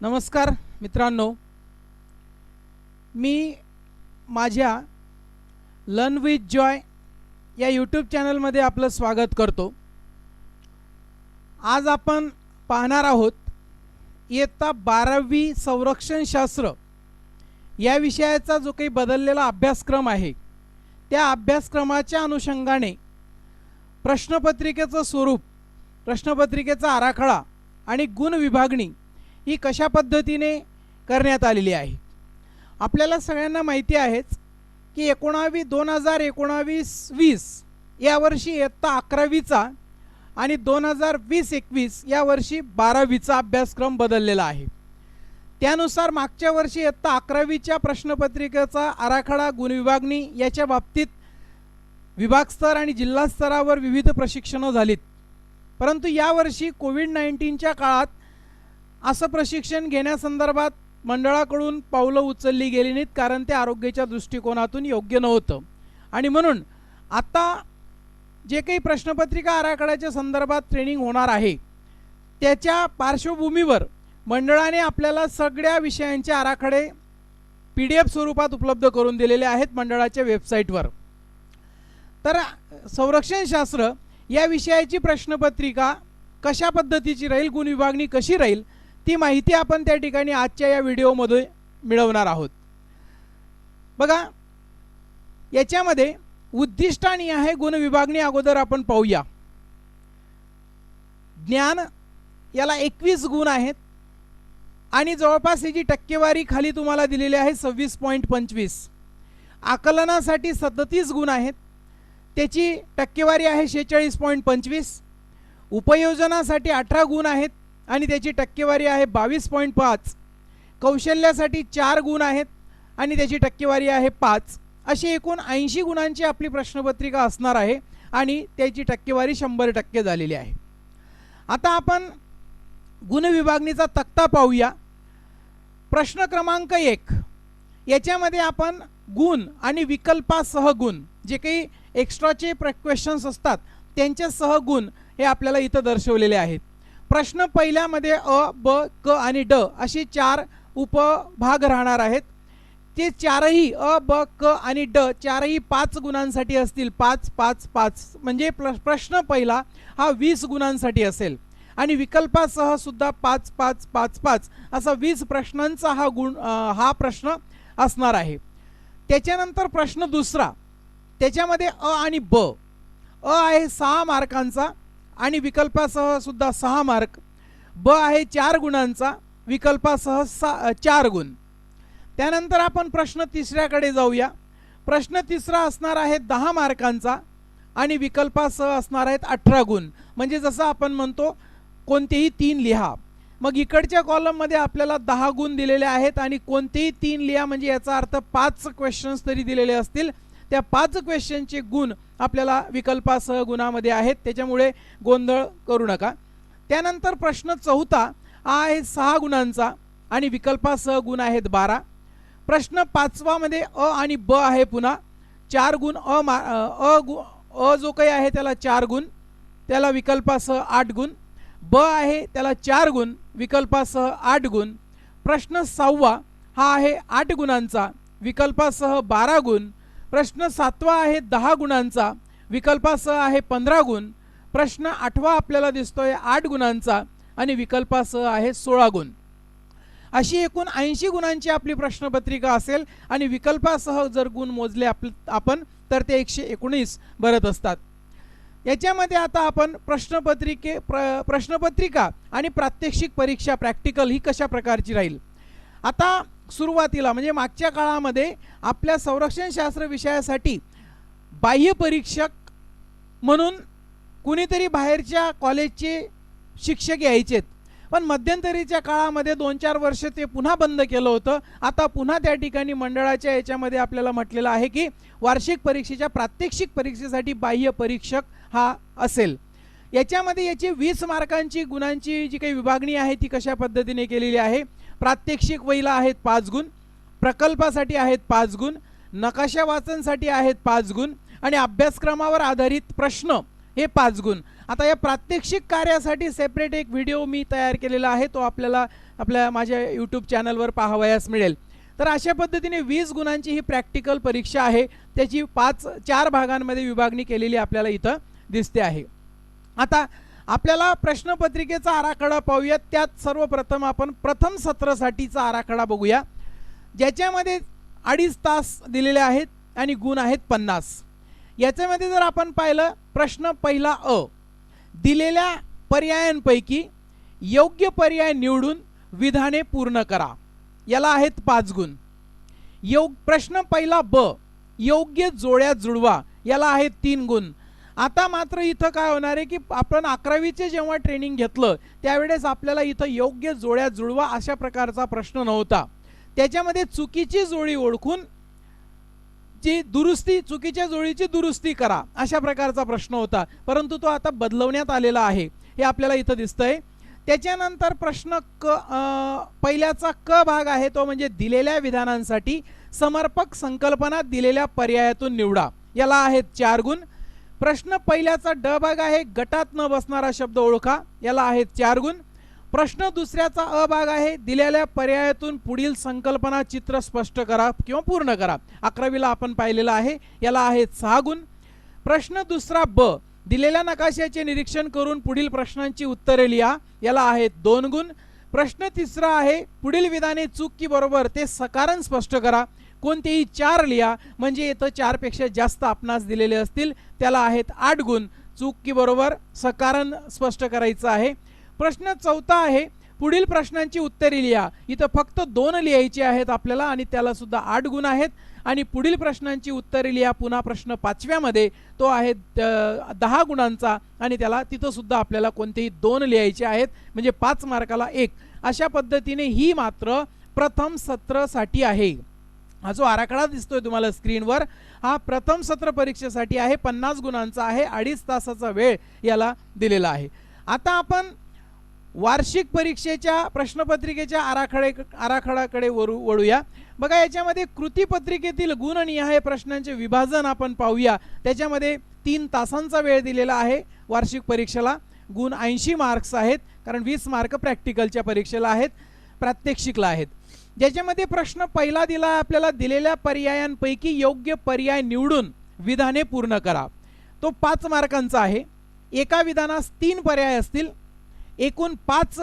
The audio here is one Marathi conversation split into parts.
नमस्कार मित्रांनो. मी माझ्या लर्न विथ जॉय या यूट्यूब चॅनलमध्ये आपलं स्वागत करतो. आज आपण पाहणार आहोत इयत्ता बारावी संरक्षणशास्त्र या विषयाचा जो काही बदललेला अभ्यासक्रम आहे त्या अभ्यासक्रमाच्या अनुषंगाने प्रश्नपत्रिकेचं स्वरूप प्रश्नपत्रिकेचा आराखडा आणि गुण विभागणी ही कशा पद्धतीने करण्यात आलेली आहे? आपल्याला सगळ्यांना माहिती आहेच की एकोणावी दोन हजार एकोणावीस वीस यावर्षी इयत्ता अकरावीचा आणि दोन हजार वीस एकवीस यावर्षी बारावीचा अभ्यासक्रम बदललेला आहे. त्यानुसार मागच्या वर्षी इयत्ता अकरावीच्या प्रश्नपत्रिकेचा आराखडा गुणविभागणी याच्या बाबतीत विभागस्तर आणि जिल्हा स्तरावर विविध प्रशिक्षणं झालीत. परंतु यावर्षी कोविड नाईन्टीनच्या काळात असं प्रशिक्षण घेण्यासंदर्भात मंडळाकडून पावलं उचलली गेली नाहीत कारण ते आरोग्याच्या दृष्टिकोनातून योग्य नव्हतं. आणि म्हणून आता जे काही प्रश्नपत्रिका आराखड्याच्या संदर्भात ट्रेनिंग होणार आहे त्याच्या पार्श्वभूमीवर मंडळाने आपल्याला सगळ्या विषयांचे आराखडे पी डी एफ स्वरूपात उपलब्ध करून दिलेले आहेत मंडळाच्या वेबसाईटवर तर संरक्षणशास्त्र या विषयाची प्रश्नपत्रिका कशा पद्धतीची राहील गुण विभागणी कशी राहील ती माहिती आपण त्या ठिकाणी आजच्या या व्हिडिओमध्ये मिळवणार आहोत. बघा याच्यामध्ये उद्दिष्ट आणि आहे गुण विभागणी अगोदर आपण पाहूया. ज्ञान याला एकवीस गुण आहेत आणि जवळपास याची टक्केवारी खाली तुम्हाला दिलेली आहे सव्वीस पॉईंट पंचवीस. आकलनासाठी सदतीस गुण आहेत. त्याची टक्केवारी आहे शेहेचाळीस पॉईंट पंचवीस. उपयोजनासाठी अठरा गुण आहेत. आणि त्याची टक्केवारी आहे बावीस पॉईंट पाच. कौशल्यासाठी चार गुण आहेत आणि त्याची टक्केवारी आहे पाच. अशी एकूण ऐंशी गुणांची आपली प्रश्नपत्रिका असणार आहे आणि त्याची टक्केवारी शंभर टक्के झालेली आहे. आता आपण गुणविभागणीचा तक्ता पाहूया. प्रश्न क्रमांक एक. याच्यामध्ये आपण गुण आणि विकल्पासह गुण जे काही एक्स्ट्राचे प्र क्वेश्चन्स असतात त्यांच्या सहगुण हे आपल्याला इथं दर्शवलेले आहेत. प्रश्न पहिल्यामध्ये अ ब क आणि ड असे चार उपभाग राहणार आहेत. ते चारही अ ब क आणि ड चारही पाच गुणांसाठी असतील. पाच पाच पाच. म्हणजे प्र प्रश्न पहिला हा वीस गुणांसाठी असेल. आणि विकल्पासह सुद्धा पाच पाच पाच पाच असा वीस प्रश्नांचा हा गुण हा प्रश्न असणार आहे. त्याच्यानंतर प्रश्न दुसरा. त्याच्यामध्ये अ आणि ब. अ आहे सहा मार्कांचा. आणि विकल्पासह सुद्धा सहा मार्क. ब आहे चार गुणांचा विकल्पासह सा चार गुण. त्यानंतर आपण प्रश्न तिसऱ्याकडे जाऊया. प्रश्न तिसरा असणार आहे दहा मार्कांचा आणि विकल्पासह असणार आहेत अठरा गुण. म्हणजे जसं आपण म्हणतो कोणतेही तीन लिहा. मग इकडच्या कॉलममध्ये आपल्याला दहा गुण दिलेले आहेत आणि कोणतेही तीन लिहा म्हणजे याचा अर्थ पाच क्वेश्चन्स तरी दिलेले असतील. त्या पाच क्वेश्चनचे गुण आपल्याला विकल्पासह गुणामध्ये आहेत. त्याच्यामुळे गोंधळ करू नका. त्यानंतर प्रश्न चौथा हा आहे सहा गुणांचा आणि विकल्पासह गुण आहेत बारा. प्रश्न पाचवामध्ये अ आणि ब आहे पुन्हा. चार गुण अ मा अ गु अ जो काही आहे त्याला चार गुण त्याला विकल्पासह आठ गुण. ब आहे त्याला चार गुण विकल्पासह आठ गुण. प्रश्न सहावा हा आहे आठ गुणांचा विकल्पासह बारा गुण प्रश्न सातवा आहे दहा गुणांचा विकल्पासह आहे पंधरा गुण. प्रश्न आठवा आपल्याला दिसतोय आठ गुणांचा आणि विकल्पासह आहे सोळा गुण. अशी एकूण ऐंशी गुणांची आपली प्रश्नपत्रिका असेल आणि विकल्पासह जर गुण मोजले आप आपण तर ते एकशे एकोणीस भरत असतात. याच्यामध्ये आता आपण प्रश्नपत्रिके प्र प्रश्नपत्रिका आणि प्रात्यक्षिक परीक्षा प्रॅक्टिकल ही कशा प्रकारची राहील? आता सुरुवातीला म्हणजे मागच्या काळामध्ये आपल्या संरक्षणशास्त्र विषयासाठी बाह्य परीक्षक म्हणून कुणीतरी बाहेरच्या कॉलेजचे शिक्षक यायचेत. पण मध्यंतरीच्या काळामध्ये दोन चार वर्ष ते पुन्हा बंद केलं होतं. आता पुन्हा त्या ठिकाणी मंडळाच्या याच्यामध्ये आपल्याला म्हटलेलं आहे की वार्षिक परीक्षेच्या प्रात्यक्षिक परीक्षेसाठी बाह्य परीक्षक हा असेल. याच्यामध्ये याची वीस मार्कांची गुणांची जी काही विभागणी आहे ती कशा पद्धतीने केलेली आहे? प्रात्यक्षिक वहीला आहेत पाच गुण प्रकल्पासाठी आहेत पाच गुण नकाशा वाचनसाठी आहेत पाच गुण आणि अभ्यासक्रमावर आधारित प्रश्न हे पाच गुण. आता या प्रात्यक्षिक कार्यासाठी सेपरेट एक व्हिडिओ मी तयार केलेला आहे तो आपल्याला आपल्या माझ्या यूट्यूब चॅनलवर पाहावयास मिळेल. तर अशा पद्धतीने वीस गुणांची ही प्रॅक्टिकल परीक्षा आहे त्याची पाच चार भागांमध्ये विभागणी केलेली आपल्याला इथं दिसते आहे. आता आपल्याला प्रश्नपत्रिकेचा आराखडा पाहूयात. त्यात सर्वप्रथम आपण प्रथम सत्रासाठीचा आराखडा बघूया. ज्याच्यामध्ये अडीच तास दिलेले आहेत आणि गुण आहेत पन्नास. याच्यामध्ये जर आपण पाहिलं प्रश्न पहिला अ. दिलेल्या पर्यायांपैकी योग्य पर्याय निवडून विधाने पूर्ण करा. याला आहेत पाच गुण. योग प्रश्न पहिला ब. योग्य जोड्या जुळवा याला आहेत तीन गुण. आता मात्र इथं काय होणार आहे की आपण अकरावीचे जेव्हा ट्रेनिंग घेतलं त्यावेळेस आपल्याला इथं योग्य जोड्या जुळवा अशा प्रकारचा प्रश्न नव्हता. त्याच्यामध्ये चुकीची जोडी ओळखून जी दुरुस्ती चुकीच्या जोडीची दुरुस्ती करा अशा प्रकारचा प्रश्न होता. परंतु तो आता बदलवण्यात आलेला आहे हे आपल्याला इथं दिसतंय. त्याच्यानंतर प्रश्न क पहिल्याचा क भाग आहे तो म्हणजे दिलेल्या विधानांसाठी समर्पक संकल्पना दिलेल्या पर्यायातून निवडा. याला आहेत चार गुण. प्रश्न पहिल्याचा ड भाग आहे गटात न बसणारा शब्द ओळखा. याला आहेत चार गुण. प्रश्न दुसऱ्याचा अ भाग आहे दिलेल्या पर्यायातून पुढील संकल्पना चित्र स्पष्ट करा किंवा पूर्ण करा. अकरावीला आपण पाहिलेलं आहे याला आहेत सहा गुण. प्रश्न दुसरा ब दिलेल्या नकाशाचे निरीक्षण करून पुढील प्रश्नांची उत्तरे लिहा. याला आहेत दोन गुण. प्रश्न तिसरा आहे पुढील विधाने चूक की बरोबर ते सकारण स्पष्ट करा. कोणतेही चार लिहा म्हणजे इथं चारपेक्षा जास्त आपणास दिलेले असतील त्याला आहेत आठ गुण. चूक की बरोबर सकारण स्पष्ट करायचं आहे. प्रश्न चौथा आहे पुढील प्रश्नांची उत्तरे लिहा. इथं फक्त दोन लिहायची आहेत आपल्याला आणि त्याला सुद्धा आठ गुण आहेत. आणि पुढील प्रश्नांची उत्तरे लिहा पुन्हा प्रश्न पाचव्यामध्ये. तो आहे दहा गुणांचा आणि त्याला तिथं सुद्धा आपल्याला कोणतेही दोन लिहायचे आहेत म्हणजे पाच मार्काला एक. अशा पद्धतीने ही मात्र प्रथम सत्रासाठी आहे. हा जो आराखडा दिसतोय तुम्हाला स्क्रीनवर हा प्रथम सत्र परीक्षेसाठी आहे पन्नास गुणांचा आहे अडीच तासाचा वेळ याला दिलेला आहे. आता आपण वार्षिक परीक्षेच्या प्रश्नपत्रिकेच्या आराखडे आराखडाकडे वरू वळूया. बघा याच्यामध्ये कृतीपत्रिकेतील गुणनिहाय प्रश्नांचे विभाजन आपण पाहूया. त्याच्यामध्ये तीन तासांचा वेळ दिलेला आहे वार्षिक परीक्षेला. गुण ऐंशी मार्क्स आहेत कारण वीस मार्क प्रॅक्टिकलच्या परीक्षेला आहेत प्रात्यक्षिकला आहेत. ज्याच्यामध्ये प्रश्न पहिला दिला आपल्याला दिलेल्या पर्यायांपैकी योग्य पर्याय निवडून विधाने पूर्ण करा. तो पाच मार्कांचा आहे. एका विधानास तीन पर्याय असतील. एकूण पाच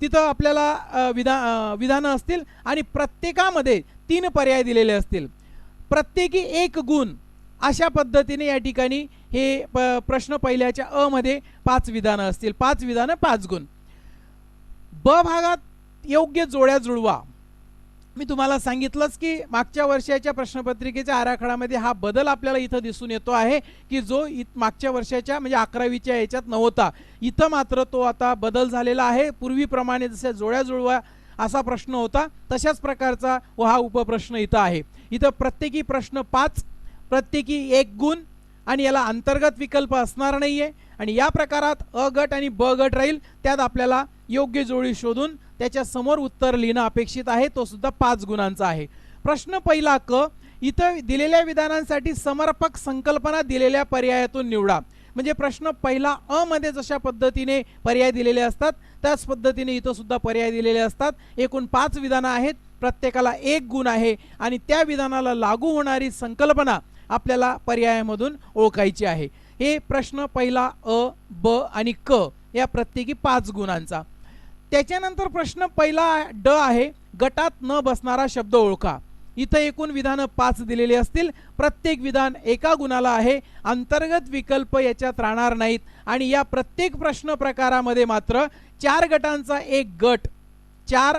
तिथं आपल्याला विधा विधानं असतील आणि प्रत्येकामध्ये तीन पर्याय दिलेले असतील. प्रत्येकी एक गुण अशा पद्धतीने या ठिकाणी हे प प्रश्न पहिल्याच्या अ मध्ये पाच विधानं असतील. पाच विधानं पाच गुण. ब भागात योग्य जोड्या जुळवा. मी तुम्हाला सांगितलंच की मागच्या वर्षाच्या प्रश्नपत्रिकेच्या आराखड्यामध्ये हा बदल आपल्याला इथं दिसून येतो आहे की जो इत मागच्या वर्षाच्या म्हणजे अकरावीच्या याच्यात नव्हता. इथं मात्र तो आता बदल झालेला आहे. पूर्वीप्रमाणे जसे जोड्या जुळवा असा प्रश्न होता तशाच प्रकारचा व हा उपप्रश्न इथं आहे. इथं प्रत्येकी प्रश्न पाच प्रत्येकी एक गुण आणि याला अंतर्गत विकल्प असणार नाही आहे आणि या प्रकारात अ गट आणि ब गट राहील त्यात आपल्याला योग्य जोडी शोधून त्याच्यासमोर उत्तर लिहिणं अपेक्षित आहे तो सुद्धा पाच गुणांचा आहे. प्रश्न पहिला क इथं दिलेल्या विधानांसाठी समर्पक संकल्पना दिलेल्या पर्यायातून निवडा. म्हणजे प्रश्न पहिला अ मध्ये जशा पद्धतीने पर्याय दिलेले असतात त्याच पद्धतीने इथं सुद्धा पर्याय दिलेले असतात. एकूण पाच विधानं आहेत प्रत्येकाला एक गुण आहे आणि त्या विधानाला लागू होणारी संकल्पना आपल्याला पर्यायामधून ओळखायची आहे. हे प्रश्न पहिला अ ब आणि क या प्रत्येकी पाच गुणांचा. त्याच्यानंतर प्रश्न पहिला ड आहे गटात न बसणारा शब्द ओळखा. इथं एकूण विधानं पाच दिलेली असतील. प्रत्येक विधान एका गुणाला आहे. अंतर्गत विकल्प याच्यात राहणार नाहीत. आणि या प्रत्येक प्रश्न प्रकारामध्ये मात्र चार गटांचा एक गट चार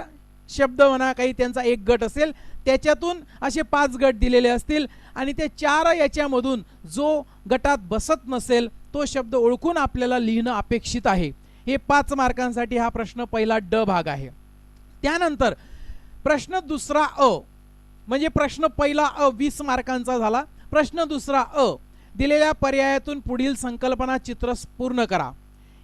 शब्द म्हणा काही त्यांचा एक गट असेल त्याच्यातून असे पाच गट दिलेले असतील. आणि ते चार याच्यामधून जो गटात बसत नसेल तो शब्द ओळखून आपल्याला लिहिणं अपेक्षित आहे. हे पाच मार्कांसाठी हा प्रश्न पहिला ड भाग आहे. त्यानंतर प्रश्न दुसरा अ म्हणजे प्रश्न पहिला अ वीस मार्कांचा झाला. प्रश्न दुसरा अ दिलेल्या पर्यायातून पुढील संकल्पना चित्र पूर्ण करा.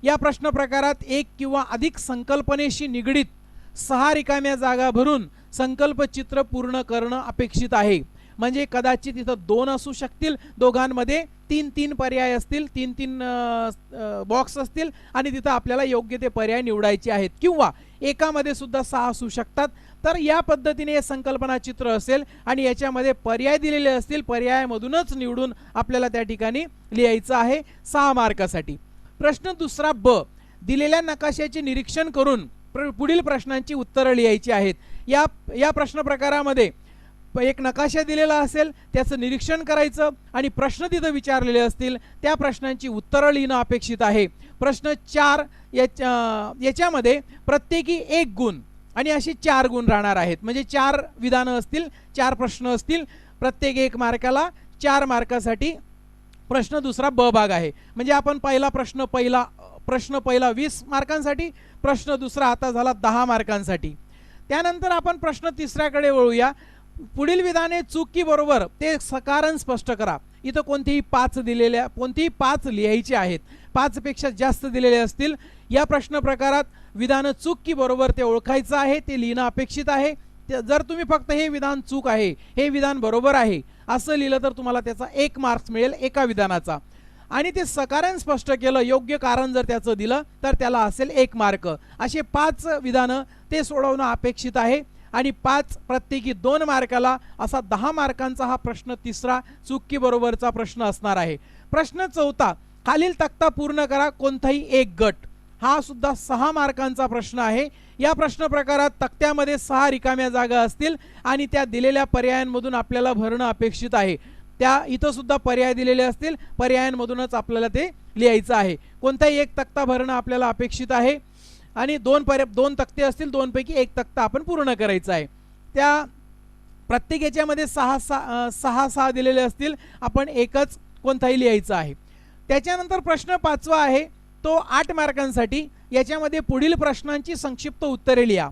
या प्रश्न प्रकारात एक किंवा अधिक संकल्पनेशी निगडीत सहा रिकाम्या जागा भरून संकल्प चित्र पूर्ण करणं अपेक्षित आहे. म्हणजे कदाचित इथं दोन असू शकतील. दोघांमध्ये तीन तीन पर्याय असतील तीन तीन बॉक्स असतील आणि तिथं आपल्याला योग्य ते पर्याय निवडायचे आहेत. किंवा एकामध्ये सुद्धा सहा असू शकतात. तर या पद्धतीने हे संकल्पना चित्र असेल आणि याच्यामध्ये पर्याय दिलेले असतील पर्यायामधूनच निवडून आपल्याला त्या ठिकाणी लिहायचं आहे सहा मार्कासाठी. प्रश्न दुसरा ब दिलेल्या नकाशाचे निरीक्षण करून प्र- पुढील प्रश्नांची उत्तरं लिहायची आहेत. या या प्रश्न प्रकारामध्ये एक नकाशा दिलेला असेल त्याचं निरीक्षण करायचं आणि प्रश्न तिथं विचारलेले असतील त्या प्रश्नांची उत्तरं लिहिणं अपेक्षित आहे. प्रश्न चार याच्या याच्यामध्ये प्रत्येकी एक गुण आणि अशी चार गुण राहणार आहेत. म्हणजे चार विधानं असतील चार प्रश्न असतील प्रत्येक एक मार्काला चार मार्कासाठी प्रश्न दुसरा ब भाग आहे. म्हणजे आपण पहिला प्रश्न पहिला प्रश्न पहिला वीस मार्कांसाठी प्रश्न दुसरा आता झाला दहा मार्कांसाठी. त्यानंतर आपण प्रश्न तिसऱ्याकडे वळूया. पुढील विधाने चुकी बरोबर ते सकारण स्पष्ट करा. इथं कोणतीही पाच दिलेल्या कोणतीही पाच लिहायचे आहेत पाचपेक्षा जास्त दिलेले असतील या प्रश्न प्रकारात विधान चूक बरोबर ते ओळखायचं आहे ते लिहिणं अपेक्षित आहे. जर तुम्ही फक्त हे विधान चूक आहे हे विधान बरोबर आहे असं लिहिलं तर तुम्हाला त्याचा एक मार्क्स मिळेल एका विधानाचा. आणि ते सकारण स्पष्ट केलं योग्य कारण जर त्याचं दिलं तर त्याला असेल एक मार्क. असे पाच विधानं ते सोडवणं अपेक्षित आहे. आणि पाच प्रत्येकी दोन मार्काला असा दहा मार्कांचा हा प्रश्न तिसरा चुकीबरोबरचा प्रश्न असणार आहे. प्रश्न चौथा खालील तक्ता पूर्ण करा कोणताही एक गट. हा सुद्धा सहा मार्कांचा प्रश्न आहे. या प्रश्न प्रकारात तक्त्यामध्ये सहा रिकाम्या जागा असतील आणि त्या दिलेल्या पर्यायांमधून आपल्याला भरणं अपेक्षित आहे. त्या इथं सुद्धा पर्याय दिलेले असतील पर्यायांमधूनच आपल्याला ते लिहायचं आहे. कोणताही एक तक्ता भरणं आपल्याला अपेक्षित आहे. आणि दोन पर्य दोन तक्ते असतील दोनपैकी एक तक्ता आपण पूर्ण करायचा आहे. त्या प्रत्येक याच्यामध्ये सहा सहा सहा सहा दिलेले असतील. आपण एकच कोणताही लिहायचं आहे. त्याच्यानंतर प्रश्न पाचवा आहे तो आठ मार्कांसाठी. याच्यामध्ये पुढील प्रश्नांची संक्षिप्त उत्तरे लिहा.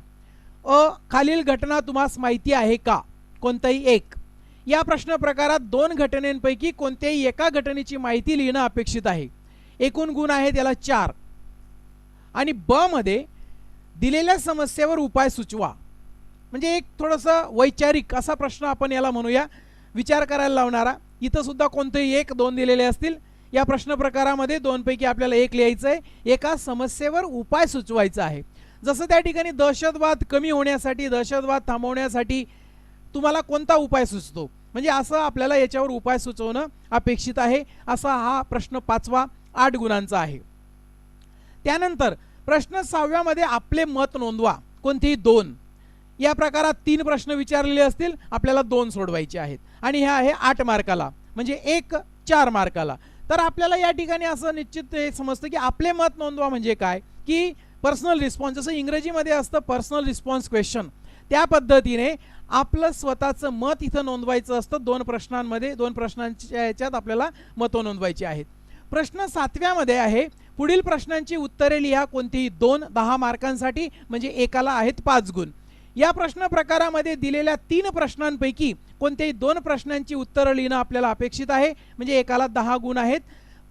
अ खालील घटना तुम्हास माहिती आहे का? कोणताही एक. या प्रश्न प्रकारात दोन घटनेपैकी कोणत्याही एका घटनेची माहिती लिहिणं अपेक्षित आहे. एकूण गुण आहे त्याला चार. आणि ब मध्ये दिलेल्या समस्येवर उपाय सुचवा. म्हणजे एक थोडंसं वैचारिक असा प्रश्न आपण याला म्हणूया. विचार करायला लावणारा. इथं सुद्धा कोणतेही एक दोन दिलेले असतील. या प्रश्न प्रकारामध्ये दोनपैकी आपल्याला एक लिहायचं आहे एका समस्येवर उपाय सुचवायचा आहे. जसं त्या ठिकाणी दहशतवाद कमी होण्यासाठी दहशतवाद थांबवण्यासाठी तुम्हाला कोणता उपाय सुचतो? म्हणजे असं आपल्याला याच्यावर उपाय सुचवणं अपेक्षित आहे. असा हा प्रश्न पाचवा आठ गुणांचा आहे. त्यानंतर प्रश्न सहाव्यामध्ये आपले मत नोंदवा. कोणतेही दोन. या प्रकारात तीन प्रश्न विचारलेले असतील आपल्याला दोन सोडवायचे आहेत. आणि हे आहे आठ मार्काला म्हणजे एक चार मार्काला. तर आपल्याला या ठिकाणी असं निश्चित हे समजतं की आपले मत नोंदवा म्हणजे काय? की पर्सनल रिस्पॉन्स जसं इंग्रजीमध्ये असतं पर्सनल रिस्पॉन्स क्वेश्चन त्या पद्धतीने आपलं स्वतःचं मत इथं नोंदवायचं असतं. दोन प्रश्नांमध्ये दोन प्रश्नांच्या याच्यात आपल्याला मतं नोंदवायची आहेत. प्रश्न सातव्यामध्ये आहे पुढील प्रश्नांची उत्तरे लिहा कोणतीही. दोन दहा मार्कांसाठी म्हणजे एकाला आहेत पाच गुण. या प्रश्न प्रकारामध्ये दिलेल्या तीन प्रश्नांपैकी कोणत्याही दोन प्रश्नांची उत्तरं लिहिणं आपल्याला अपेक्षित आहे. म्हणजे एकाला दहा गुण आहेत.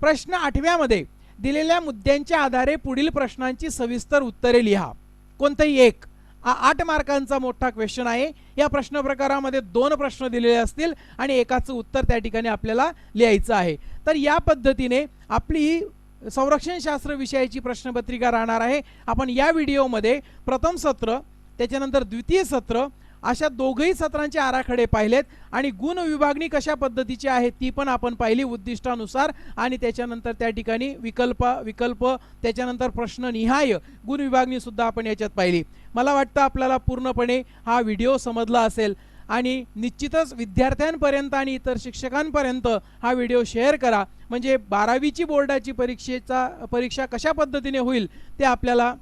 प्रश्न आठव्यामध्ये दिलेल्या मुद्द्यांच्या आधारे पुढील प्रश्नांची सविस्तर उत्तरे लिहा. कोणतंही एक. हा आठ मार्कांचा मोठा क्वेश्चन आहे. या प्रश्न प्रकारामध्ये दोन प्रश्न दिलेले असतील आणि एकाचं उत्तर त्या ठिकाणी आपल्याला लिहायचं आहे. तर या पद्धतीने आपली संरक्षणशास्त्र संरक्षण शास्त्र विषयाची प्रश्नपत्रिका राहणार आहे. आपण या व्हिडिओमध्ये प्रथम सत्र त्याच्यानंतर द्वितीय सत्र अशा दोघही सत्रांचे आराखडे पाहिलेत आणि गुण विभागणी कशा पद्धतीची आहे ती पण आपण पाहिली उद्दिष्टानुसार आणि त्याच्यानंतर त्या ठिकाणी विकल्प विकल्प त्याच्यानंतर प्रश्न निहाय गुण विभागणीसुद्धा आपण याच्यात पाहिली. मला वाटतं आपल्याला पूर्णपणे हा व्हिडिओ समजला असेल. आणि निश्चितच विद्यार्थ्यांपर्यंत आणि इतर शिक्षकांपर्यंत हा व्हिडिओ शेअर करा. म्हणजे बारावीची बोर्डाची परीक्षेचा परीक्षा कशा पद्धतीने होईल ते आपल्याला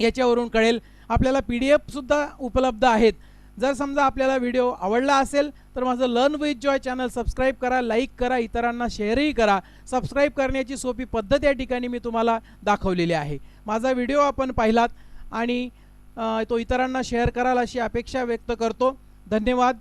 याच्यावरून कळेल. आपल्याला पी डी एफसुद्धा उपलब्ध आहेत. जर समजा आपल्याला व्हिडिओ आवडला असेल तर माझं learn with joy channel subscribe करा लाईक करा इतरांना शेअरही करा. सबस्क्राईब करण्याची सोपी पद्धत या ठिकाणी मी तुम्हाला दाखवलेली आहे. माझा व्हिडिओ आपण पाहिलात आणि तो इतरांना शेअर कराल अशी अपेक्षा व्यक्त करतो. धन्यवाद.